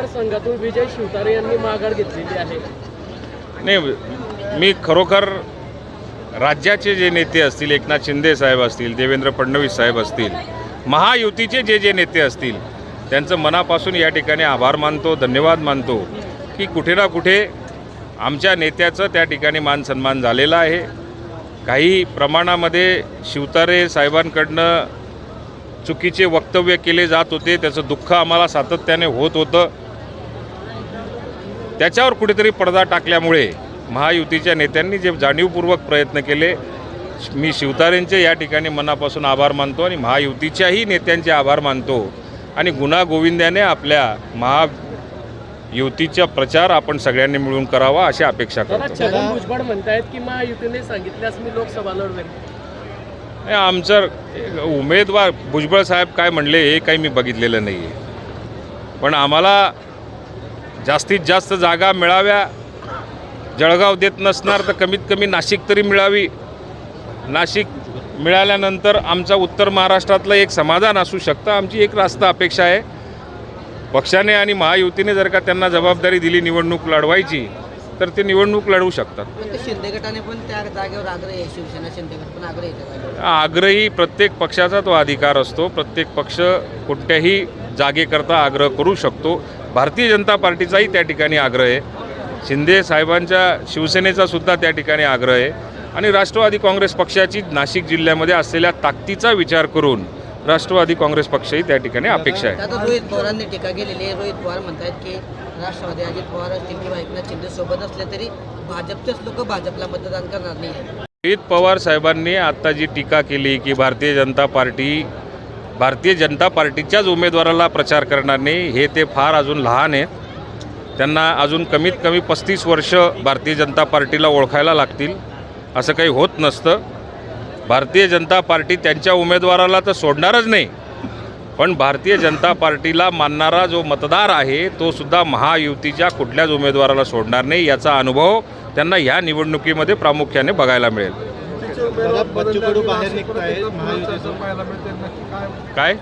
मतदारसंघातून विजय शिवतारे यांनी माघार घेतलेली आहे. नाही मी खरोखर राज्याचे जे नेते असतील एकनाथ शिंदे साहेब असतील देवेंद्र फडणवीस साहेब असतील महायुतीचे जे जे नेते असतील त्यांचं मनापासून या ठिकाणी आभार मानतो धन्यवाद मानतो की कुठे ना कुठे आमच्या नेत्याचं त्या ठिकाणी मान सन्मान झालेला आहे. काही प्रमाणामध्ये शिवतारे साहेबांकडनं चुकीचे वक्तव्य केले जात होते त्याचं दुःख आम्हाला सातत्याने होत होतं. त्याच्यावर कुठेतरी पडदा टाकल्यामुळे महायुतीच्या नेत्यांनी जे जाणीवपूर्वक प्रयत्न केले मी शिवतारेंचे या ठिकाणी मनापासून आभार मानतो आणि महायुतीच्याही नेत्यांचे आभार मानतो. आणि गुन्हा गोविंद्याने आपल्या महायुतीचा प्रचार आपण सगळ्यांनी मिळून करावा अशी अपेक्षा करतो. छगन भुजबळ म्हणतायत की महायुतीने सांगितल्यास मी लोकसभा आमचं उमेदवार भुजबळ साहेब काय म्हणले हे काही मी बघितलेलं नाही आहे पण आम्हाला जास्तीत जास्त जागा मिळाव्या जळगाव देत नसणार तर कमीत कमी नाशिक तरी मिळावी. नाशिक मिळाल्यानंतर आमचा उत्तर महाराष्ट्रातलं एक समाधान असू शकतं आमची एक रास्त अपेक्षा आहे. पक्षाने आणि महायुतीने जर का त्यांना जबाबदारी दिली निवडणूक लढवायची तर ते निवडणूक लढवू शकतात. पण ते शिंदे गटाने पण त्या जागेवर आग्रह शिवसेना शिंदे गट पण आग्रह आग्रही प्रत्येक पक्षाचा तो अधिकार असतो. प्रत्येक पक्ष कोणत्याही जागेकरता आग्रह करू शकतो. भारतीय जनता पार्टीचाही त्या ठिकाणी आग्रह आहे. शिंदे साहेबांच्या शिवसेनेचा सुद्धा त्या ठिकाणी आग्रह आहे. आणि राष्ट्रवादी काँग्रेस पक्षाची नाशिक जिल्ह्यामध्ये असलेल्या ताकदीचा विचार करून राष्ट्रवादी काँग्रेस पक्षही त्या ठिकाणी अपेक्षा आहे. आता रोहित पवारांनी टीका केलेली आहे. रोहित पवार म्हणतात की राष्ट्रवादी अजित पवार असतील किंवा एकनाथ शिंदे सोबत असले तरी भाजपचेच लोक भाजपला मतदान करणार नाही रोहित पवार साहेबांनी आता जी टीका केली की भारतीय जनता पार्टी भारतीय जनता पार्टीच्याच उमेदवाराला प्रचार करणार नाही हे ते फार अजून लहान आहेत त्यांना अजून कमीत कमी पस्तीस वर्ष भारतीय जनता पार्टीला ओळखायला लागतील असं काही होत नसतं. भारतीय जनता पार्टी त्यांच्या उमेदवाराला तर सोडणारच नाही पण भारतीय जनता पार्टीला मानणारा जो मतदार आहे तो सुद्धा महायुतीच्या कुठल्याच उमेदवाराला सोडणार नाही याचा अनुभव त्यांना ह्या निवडणुकीमध्ये प्रामुख्याने बघायला मिळेल. बच्चू कडू बाहेर निघतायत महायुतीतून. काय?